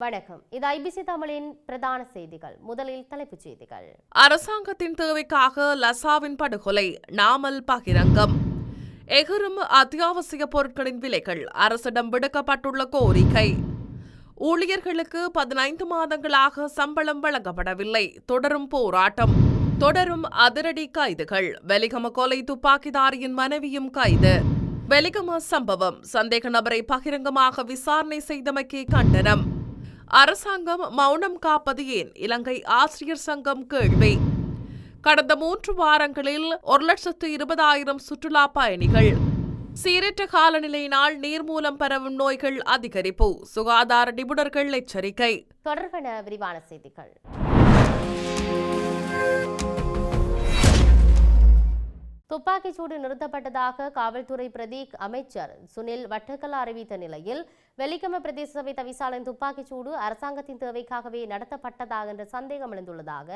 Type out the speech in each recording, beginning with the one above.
வணக்கம். இது ஐபிசி தமிழின் பிரதான செய்திகள். முதலில் தலைப்புச் செய்திகள். அரசாங்கத்தின் தேவைக்காக லசாவின் படுகொலை நாமல் பகிரங்கம். எகிரும் அத்தியாவசிய பொருட்களின் விலைகள் அரசிடம் விடுக்கப்பட்டுள்ள கோரிக்கை. ஊழியர்களுக்கு பதினைந்து மாதங்களாக சம்பளம் வழங்கப்படவில்லை. தொடரும் போராட்டம். தொடரும் அதிரடி கைதுகள். வெலிகம கொலை துப்பாக்கிதாரியின் மனைவியும் கைது. வெலிகம சம்பவம் சந்தேக நபரை பகிரங்கமாக விசாரணை செய்தமைக்கு கண்டனம். அரசாங்கம் மௌனம் காப்பது ஏன் இலங்கை ஆசிரியர் சங்கம் கேள்வி. கடந்த மூன்று வாரங்களில் ஒரு லட்சத்து இருபதாயிரம் சுற்றுலா பயணிகள். சீரற்ற காலநிலையினால் நீர் மூலம் பரவும் நோய்கள் அதிகரிப்பு. சுகாதார நிபுணர்கள் எச்சரிக்கை. தொடர்பான விரிவான செய்திகள். துப்பாக்கிச்சூடு நிறுத்தப்பட்டதாக காவல்துறை பிரதீக் அமைச்சர் சுனில் வட்டக்கல அறிவித்த நிலையில் வெலிகம பிரதேச சபை தவிசாளன் துப்பாக்கிச்சூடு அரசாங்கத்தின் தேவைக்காகவே நடத்தப்பட்டதாக என்ற சந்தேகம் எழுந்துள்ளதாக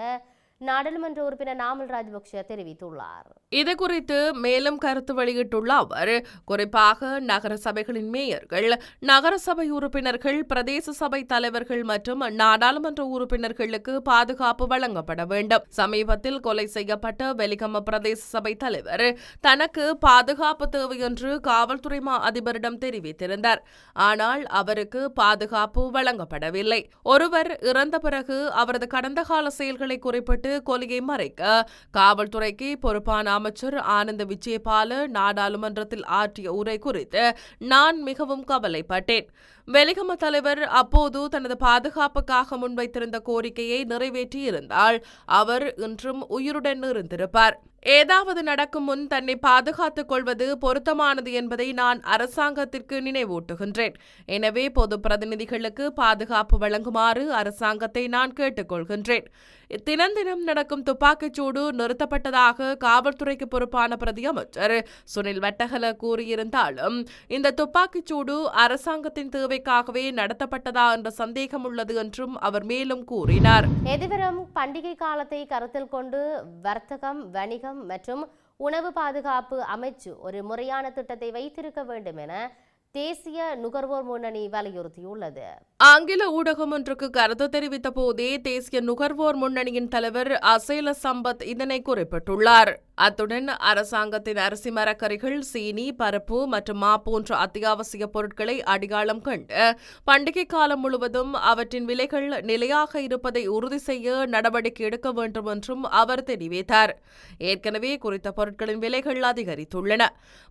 நாடாளுமன்ற உறுப்பினர் நாமல் ராஜபக்ஷ தெரிவித்துள்ளார். இது குறித்து மேலும் கருத்து வெளியிட்டுள்ள அவர் குறிப்பாக நகர சபைகளின் மேயர்கள் நகர சபை உறுப்பினர்கள் பிரதேச சபை தலைவர்கள் மற்றும் நாடாளுமன்ற உறுப்பினர்களுக்கு பாதுகாப்பு வழங்கப்பட வேண்டும். சமீபத்தில் கொலை செய்யப்பட்ட வெலிகம பிரதேச சபை தலைவர் தனக்கு பாதுகாப்பு தேவை என்று காவல்துறை மா அதிபரிடம் தெரிவித்திருந்தார். ஆனால் அவருக்கு பாதுகாப்பு வழங்கப்படவில்லை. ஒருவர் இறந்த பிறகு அவரது கடந்த கால செயல்களை குறிப்பிட்டு கொலையை மறைக்க காவல்துறைக்கு பொறுப்பான அமைச்சர் ஆனந்த விஜயபால நாடாளுமன்றத்தில் ஆற்றிய உரை குறித்து நான் மிகவும் கவலைப்பட்டேன். வெலிகம தலைவர் அப்போது தனது பாதுகாப்புக்காக முன்வைத்திருந்த கோரிக்கையை நிறைவேற்றியிருந்தால் அவர் இன்றும் உயிருடன் இருந்திருப்பார். ஏதாவது நடக்கும் முன் தன்னை பாதுகாத்துக் கொள்வது பொருத்தமானது என்பதை நான் அரசாங்கத்திற்கு நினைவூட்டுகின்றேன். எனவே பொது பிரதிநிதிகளுக்கு பாதுகாப்பு வழங்குமாறு அரசாங்கத்தை நான் கேட்டுக்கொள்கின்றேன். தினம் தினம் நடக்கும் துப்பாக்கிச்சூடு நிறுத்தப்பட்டதாக காவல்துறைக்கு பொறுப்பான பிரதி அமைச்சர் சுனில் வட்டகல கூறியிருந்தாலும் இந்த துப்பாக்கிச்சூடு அரசாங்கத்தின் தேவைக்காகவே நடத்தப்பட்டதா என்ற சந்தேகம் உள்ளது என்றும் அவர் மேலும் கூறினார். எதிர்வரும் பண்டிகை காலத்தை கருத்தில் கொண்டு வர்த்தகம் வணிகம் மற்றும் உணவு பாதுகாப்பு அமைச்சு ஒரு முறையான திட்டத்தை வைத்திருக்க வேண்டும் என தேசிய நுகர்வோர் முன்னணி வலியுறுத்தியுள்ளது. ஆங்கில ஊடகம் ஒன்றுக்கு கருத்து தெரிவித்த போதே தேசிய நுகர்வோர் முன்னணியின் தலைவர் அசேல சம்பத் இதனை குறிப்பிட்டுள்ளார். அத்துடன் அரசாங்கத்தின் அரிசி மரக்கறிகள் சீனி பருப்பு மற்றும் மா போன்ற அத்தியாவசிய பொருட்களை அடையாளம் கண்டு பண்டிகை காலம் முழுவதும் அவற்றின் விலைகள் நிலையாக இருப்பதை உறுதி செய்ய நடவடிக்கை எடுக்க வேண்டும் என்றும் அவர் தெரிவித்தார். ஏற்கனவே குறித்த பொருட்களின் விலைகள் அதிகரித்துள்ளன.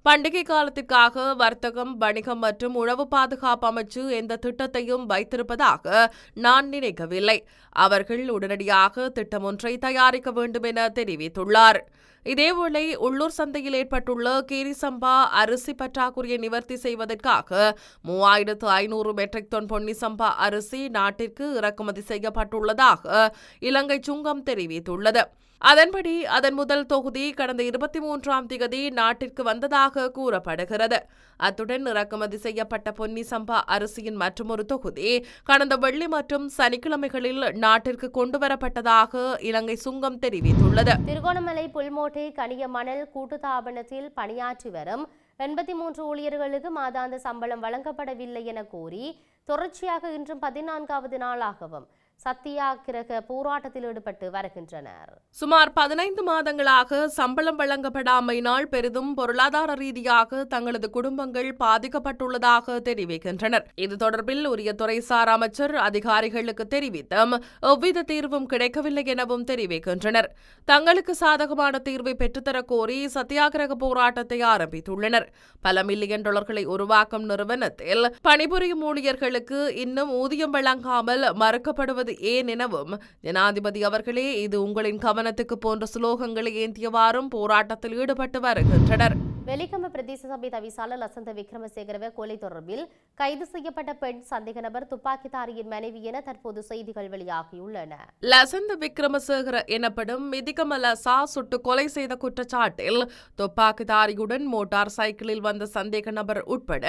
பண்டிகை காலத்திற்காக வர்த்தகம் வணிகம் மற்றும் உணவு பாதுகாப்பு அமைச்சு எந்த திட்டத்தையும் வைத்திருப்பதாக நான் நினைக்கவில்லை. அவர்கள் உடனடியாக திட்டம் ஒன்றை தயாரிக்க வேண்டும் என தெரிவித்துள்ளார். இதேவேளை உள்ளூர் சந்தையில் ஏற்பட்டுள்ள கீரிசம்பா அரிசி பற்றாக்குறையை நிவர்த்தி செய்வதற்காக மூவாயிரத்து ஐநூறு மெட்ரிக் டன் பொன்னிசம்பா அரிசி நாட்டிற்கு இறக்குமதி செய்யப்பட்டுள்ளதாக இலங்கை சுங்கம் தெரிவித்துள்ளது. அதன்படி அதன் முதல் தொகுதி கடந்த இருபத்தி மூன்றாம் திகதி நாட்டிற்கு வந்ததாக கூறப்படுகிறது. அத்துடன் இறக்குமதி செய்யப்பட்ட பொன்னி சம்பா அரிசியின் மற்றொரு தொகுதி கடந்த வெள்ளி மற்றும் சனிக்கிழமைகளில் நாட்டிற்கு கொண்டுவரப்பட்டதாக இலங்கை சுங்கம் தெரிவித்துள்ளது. திருகோணமலை புல்மோட்டை கனிய மணல் கூட்டுத்தாபனத்தில் பணியாற்றி வரும் எண்பத்தி மூன்று ஊழியர்களுக்கு மாதாந்த சம்பளம் வழங்கப்படவில்லை என கூறி தொடர்ச்சியாக இன்றும் பதினான்காவது நாளாகவும் சத்தியாகிரக போராட்டத்தில் ஈடுபட்டு வருகின்றனர். சுமார் பதினைந்து மாதங்களாக சம்பளம் வழங்கப்படாமையினால் பெரிதும் பொருளாதார ரீதியாக தங்களது குடும்பங்கள் பாதிக்கப்பட்டுள்ளதாக தெரிவிக்கின்றனர். இது தொடர்பில் உரிய துறைசார் அமைச்சர் அதிகாரிகளுக்கு தெரிவித்தும் எவ்வித தீர்வும் கிடைக்கவில்லை எனவும் தெரிவிக்கின்றனர். தங்களுக்கு சாதகமான தீர்வை பெற்றுத்தரக் கோரி சத்தியாகிரக போராட்டத்தை ஆரம்பித்துள்ளனர். பல மில்லியன் டாலர்களை உருவாக்கும் நிறுவனத்தில் பணிபுரியும் ஊழியர்களுக்கு இன்னும் ஊதியம் வழங்காமல் மறுக்கப்படுவது ஏன் எனவும் ஜனாதிபதி அவர்களே இது உங்களின் கவனத்துக்கு போன்ற சுலோகங்களை ஏந்தியவாறும் போராட்டத்தில் ஈடுபட்டு வருகின்றனர். வெலிகம பிரதேச சபை தவிசாளர் லசந்த விக்ரமசேகரவ கொலை தொடர்பில் கைது செய்யப்பட்ட பெண் சந்தேக நபர் துப்பாக்கிதாரியின் மனைவி என தற்போது செய்திகள் வெளியாகியுள்ளன. லசந்த விக்ரமசேகர எனப்படும் மிதிகமல சா சுட்டு கொலை செய்த குற்றச்சாட்டில் துப்பாக்கிதாரியுடன் மோட்டார் சைக்கிளில் வந்த சந்தேக நபர் உட்பட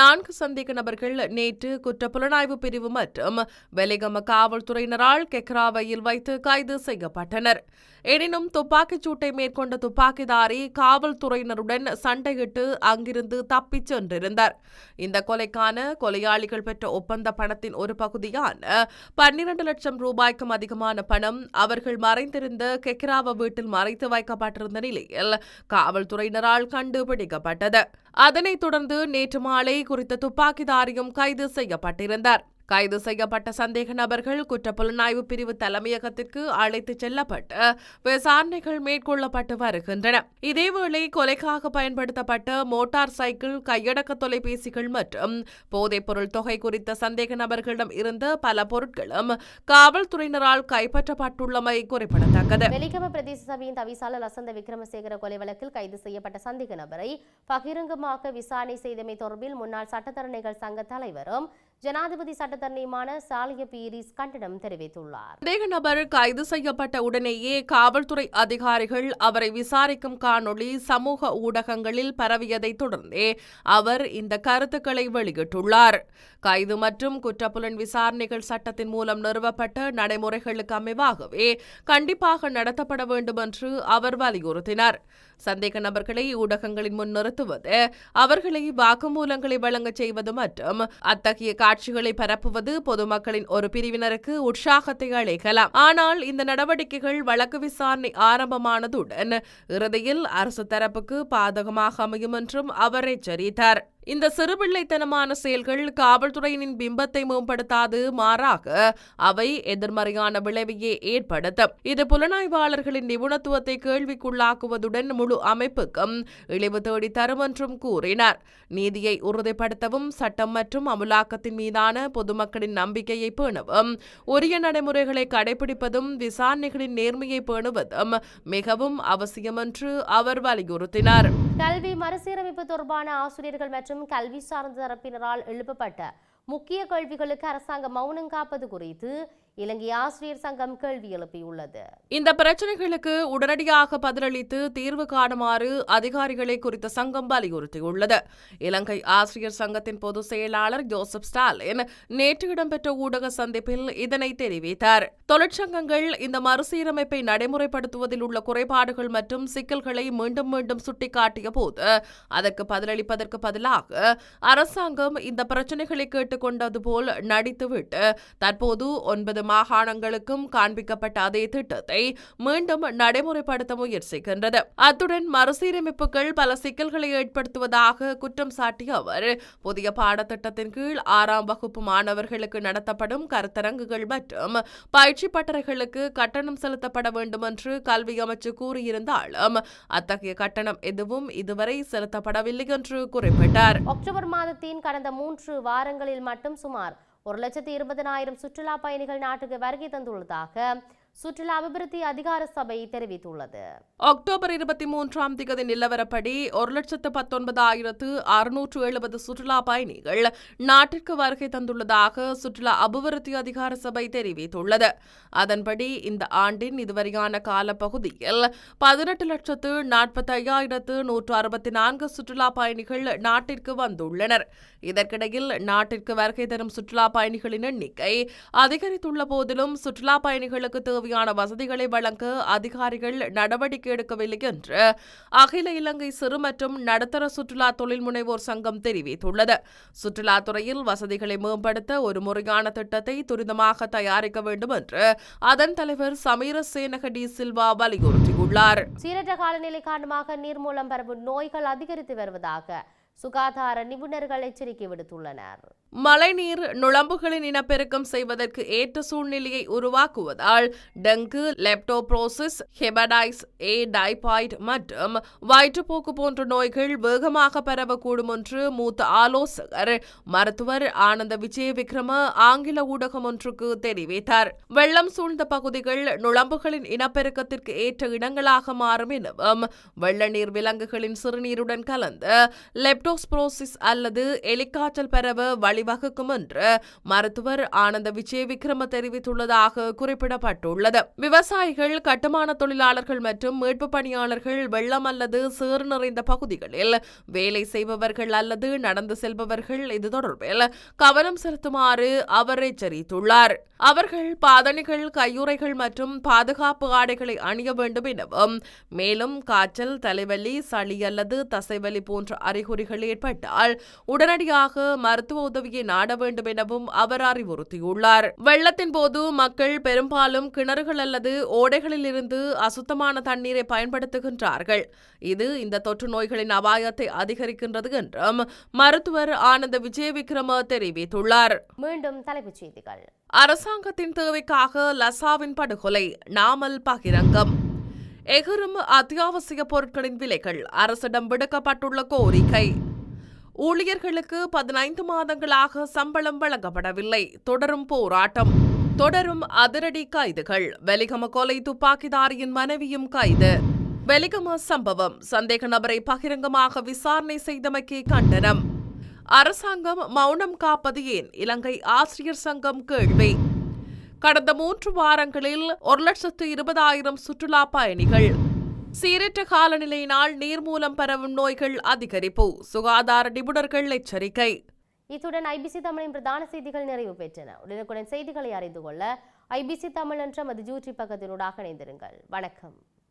நான்கு சந்தேக நபர்கள் நேற்று குற்ற புலனாய்வு பிரிவு மற்றும் வெலிகம காவல் காவல்துறையினரால் கெக்ராவையில் வைத்து கைது செய்யப்பட்டனர். எனினும் துப்பாக்கிச் சூட்டை மேற்கொண்ட துப்பாக்கிதாரி காவல்துறையினருடன் சண்டையிட்டு அங்கிருந்து தப்பிச் சென்றிருந்தார். இந்த கொலைக்கான கொலையாளிகள் பெற்ற ஒப்பந்த பணத்தின் ஒரு பகுதியான பன்னிரண்டு லட்சம் ரூபாய்க்கும் அதிகமான பணம் அவர்கள் மறைந்திருந்த கெக்ராவ வீட்டில் மறைத்து வைக்கப்பட்டிருந்த நிலையில் காவல்துறையினரால் கண்டுபிடிக்கப்பட்டது. அதனைத் தொடர்ந்து நேற்று மாலை குறித்த துப்பாக்கிதாரியும் கைது செய்யப்பட்டிருந்தார். கைது செய்யப்பட்ட சந்தேக நபர்கள் குற்றப்புலனாய்வு பிரிவு தலைமையகத்திற்கு அழைத்துச் செல்லப்பட்டு விசாரணைகள் மேற்கொள்ளப்பட்டு வருகின்றன. இதேவேளை கொலைக்காக பயன்படுத்தப்பட்ட மோட்டார் சைக்கிள் கையடக்க தொலைபேசிகள் மற்றும் போதைப்பொருள் தொகை குறித்த சந்தேக நபர்களிடம் இருந்த பல பொருட்களும் காவல்துறையினரால் கைப்பற்றப்பட்டுள்ளமை குறிப்பிடத்தக்கது. வெலிகம பிரதேச சபையின் தவிசாளர் லசந்த விக்ரமசேகர கொலை வழக்கில் கைது செய்யப்பட்ட சந்தேக நபரை பகிரங்கமாக விசாரணை செய்தமை தொடர்பில் முன்னாள் சட்டத்தரணிகள் சங்க தலைவரும் ஜனாதிபதி சட்டத்தரணியுமான சாலிய பீரிஸ் கண்டனம் தெரிவித்துள்ளார். சந்தேக நபர் கைது செய்யப்பட்ட உடனேயே காவல்துறை அதிகாரிகள் அவரை விசாரிக்கும் காணொளி சமூக ஊடகங்களில் பரவியதை தொடர்ந்தே அவர் இந்த கருத்துக்களை வெளியிட்டுள்ளார். கைது மற்றும் குற்றப்புலன் விசாரணைகள் சட்டத்தின் மூலம் நிறுவப்பட்ட நடைமுறைகளுக்கு அமைவாகவே கண்டிப்பாக நடத்தப்பட வேண்டும் என்று அவர் வலியுறுத்தினார். சந்தேக நபர்களை ஊடகங்களின் முன் நிறுத்துவது அவர்களை வாக்குமூலங்களை வழங்கச் செய்வது மற்றும் அத்தகைய காட்சிகளை பரப்புவது பொதுமக்களின் ஒரு பிரிவினருக்கு உற்சாகத்தை அளிக்கலாம். ஆனால் இந்த நடவடிக்கைகள் வழக்கு விசாரணை ஆரம்பமானதுடன் இறுதியில் அரசு தரப்புக்கு பாதகமாக அமையும் என்றும் அவர் எச்சரித்தார். இந்த சிறுபிள்ளைத்தனமான செயல்கள் காவல்துறையினின் பிம்பத்தை மேம்படுத்தாது மாறாக அவை எதிர்மறையான விளைவையே ஏற்படுத்தும். இது புலனாய்வாளர்களின் நிபுணத்துவத்தை கேள்விக்குள்ளாக்குவதுடன் முழு அமைப்புக்கும் இழிவு தேடி தரும் என்றும் கூறினார். நீதியை உறுதிப்படுத்தவும் சட்டம் மற்றும் அமுலாக்கத்தின் மீதான பொதுமக்களின் நம்பிக்கையை பேணவும் உரிய நடைமுறைகளை கடைபிடிப்பதும் விசாரணைகளின் நேர்மையை பேணுவதும் மிகவும் அவசியம் என்று அவர் வலியுறுத்தினார். கல்வி மறுசீரமைப்பு தொடர்பான ஆசிரியர்கள் மற்றும் கல்வி சார்ந்த தரப்பினரால் எழுப்பப்பட்ட முக்கிய கேள்விகளுக்கு அரசாங்கம் மௌனம் காப்பது குறித்து இலங்கை ஆசிரியர் சங்கம் கேள்வி எழுப்பியுள்ளது. இந்த பிரச்சனைகளுக்கு உடனடியாக பதிலளித்து தீர்வு காணுமாறு அதிகாரிகளை குறித்த சங்கம் வலியுறுத்தியுள்ளது. இலங்கை ஆசிரியர் சங்கத்தின் பொதுச் செயலாளர் ஜோசப் ஸ்டாலின் நேற்று இடம்பெற்ற ஊடக சந்திப்பில் இதனை தெரிவித்தார். தொழிற்சங்கங்கள் இந்த மறுசீரமைப்பை நடைமுறைப்படுத்துவதில் உள்ள குறைபாடுகள் மற்றும் சிக்கல்களை மீண்டும் மீண்டும் சுட்டிக்காட்டிய போது அதற்கு பதிலளிப்பதற்கு பதிலாக அரசாங்கம் இந்த பிரச்சனைகளை கேட்டுக்கொண்டது போல் நடித்துவிட்டு தற்போது ஒன்பது மாகாணங்களுக்கும் காண்பிக்கப்பட்ட அதே திட்டத்தை மீண்டும் நடைமுறைப்படுத்த முயற்சிக்கின்றது. அத்துடன் மறுசீரமைப்புகள் பல சிக்கல்களை ஏற்படுத்துவதாக குற்றம் சாட்டிய அவர் புதிய பாடத்திட்டத்தின் கீழ் ஆறாம் வகுப்பு மாணவர்களுக்கு நடத்தப்படும் கருத்தரங்குகள் மற்றும் பயிற்சி பட்டறைகளுக்கு கட்டணம் செலுத்தப்பட வேண்டும் என்று கல்வி அமைச்சு கூறியிருந்தாலும் அத்தகைய கட்டணம் எதுவும் இதுவரை செலுத்தப்படவில்லை என்று குறிப்பிட்டார். அக்டோபர் மாதத்தின் கடந்த மூன்று வாரங்களில் மட்டும் சுமார் ஒரு லட்சத்தி இருபதனாயிரம் சுற்றுலா பயணிகள் நாட்டுக்கு வருகை தந்துள்ளதாக சுற்றுலா அபிவிருத்தி அதிகார சபை தெரிவித்துள்ளது. அக்டோபர் இருபத்தி மூன்றாம் திகதி நிலவரப்படி ஒரு லட்சத்து பத்தொன்பதாயிரத்து அறுநூற்று எழுபது சுற்றுலா பயணிகள் நாட்டிற்கு வருகை தந்துள்ளதாக சுற்றுலா அபிவிருத்தி அதிகார சபை தெரிவித்துள்ளது. அதன்படி இந்த ஆண்டின் இதுவரையான காலப்பகுதியில் பதினெட்டு லட்சத்து நாற்பத்தி ஐயாயிரத்து நூற்று அறுபத்தி நான்கு சுற்றுலா பயணிகள் நாட்டிற்கு வந்துள்ளனர். இதற்கிடையில் நாட்டிற்கு வருகை தரும் சுற்றுலா பயணிகளின் எண்ணிக்கை அதிகரித்துள்ள போதிலும் சுற்றுலா பயணிகளுக்கு தேவையான வசதிகளை வழங்க அதிகாரிகள் நடவடிக்கை எடுக்கவில்லை என்று அகில இலங்கை சிறு மற்றும் நடுத்தர சுற்றுலா தொழில் முனைவோர் சங்கம் தெரிவித்துள்ளது. சுற்றுலாத்துறையில் வசதிகளை மேம்படுத்த ஒரு முறையான திட்டத்தை துரிதமாக தயாரிக்க வேண்டும் என்று அதன் தலைவர் சமீர சேனக டி சில்வா வலியுறுத்தியுள்ளார். சீரற்ற காலநிலை காரணமாக நீர்மூலம் பரவும் நோய்கள் அதிகரித்து வருவதாக சுகாதார நிபுணர்கள் எச்சரிக்கை விடுத்துள்ளனர். மழைநீர் நுழம்புகளின் இனப்பெருக்கம் செய்வதற்கு ஏற்ற சூழ்நிலையை உருவாக்குவதால் டெங்கு லெப்டோப்ரோசிஸ் ஹெபடைஸ் ஏ டைபாய்ட் மற்றும் வயிற்றுப்போக்கு போன்ற நோய்கள் வேகமாக பரவக்கூடும் என்று மூத்த ஆலோசகர் மருத்துவர் ஆனந்த விஜய விக்ரம ஆங்கில ஊடகம் ஒன்றுக்கு தெரிவித்தார். வெள்ளம் சூழ்ந்த பகுதிகள் நுழம்புகளின் இனப்பெருக்கத்திற்கு ஏற்ற இடங்களாக மாறும் எனவும் வெள்ள நீர் விலங்குகளின் சிறுநீருடன் கலந்து லெப்டோஸ்போரோசிஸ் அல்லது எலிக்காய்ச்சல் பரவ வழி வழிவகுக்கும் என்று மருத்துவர் ஆனந்த விஜய விக்ரம தெரிவித்துள்ளதாக குறிப்பிடப்பட்டுள்ளது. விவசாயிகள் கட்டுமான தொழிலாளர்கள் மற்றும் மீட்பு பணியாளர்கள் வெள்ளம் அல்லது சேறு நிறைந்த பகுதிகளில் வேலை செய்பவர்கள் அல்லது நடந்து செல்பவர்கள் இது தொடர்பில் கவனம் செலுத்துமாறு அவர் எச்சரித்துள்ளார். அவர்கள் பாதணிகள் கையுறைகள் மற்றும் பாதுகாப்பு ஆடைகளை அணிய வேண்டும் எனவும் மேலும் காய்ச்சல் தலைவலி சளி அல்லது தசைவலி போன்ற அறிகுறிகள் ஏற்பட்டால் உடனடியாக மருத்துவ உதவி உதவியை நாட வேண்டும் எனவும் அவர் அறிவுறுத்தியுள்ளார். வெள்ளத்தின் போது மக்கள் பெரும்பாலும் கிணறுகள் அல்லது ஓடைகளில் இருந்து அசுத்தமான தண்ணீரை பயன்படுத்துகின்றார்கள். இது இந்த தொற்று நோய்களின் அபாயத்தை அதிகரிக்கின்றது என்றும் மருத்துவர் ஆனந்த விஜயவிக்ரம தெரிவித்துள்ளார். மீண்டும் தலைப்புச் செய்திகள். அரசாங்கத்தின் தேவைக்காக லசாவின் படுகொலை நாமல் பகிரங்கம். எகிரும் அத்தியாவசிய பொருட்களின் விலைகள் அரசிடம் விடுக்கப்பட்டுள்ள கோரிக்கை. ஊழியர்களுக்கு பதினைந்து மாதங்களாக சம்பளம் வழங்கப்படவில்லை. தொடரும் போராட்டம். தொடரும் அதிரடி கைதுகள். வெலிகம கொலை துப்பாக்கிதாரியின் மனைவியும் கைது. வெலிகம சம்பவம். சந்தேக நபரை பகிரங்கமாக விசாரணை செய்தமைக்கு கண்டனம். அரசாங்கம் மௌனம் காப்பது ஏன்? இலங்கை ஆசிரியர் சங்கம் கேள்வி. கடந்த மூன்று வாரங்களில் ஒரு லட்சத்து இருபதாயிரம் சுற்றுலா பயணிகள் சீரற்ற காலநிலையினால் நீர் மூலம் பரவும் நோய்கள் அதிகரிப்பு. சுகாதார நிபுணர்கள் எச்சரிக்கை. இத்துடன் ஐபிசி தமிழின் பிரதான செய்திகள் நிறைவு பெற்றன. உடனுக்குடன் செய்திகளை அறிந்து கொள்ள ஐபிசி தமிழ் என்ற மது ஜூற்றி பக்கத்தினூடாக இணைந்திருங்கள். வணக்கம்.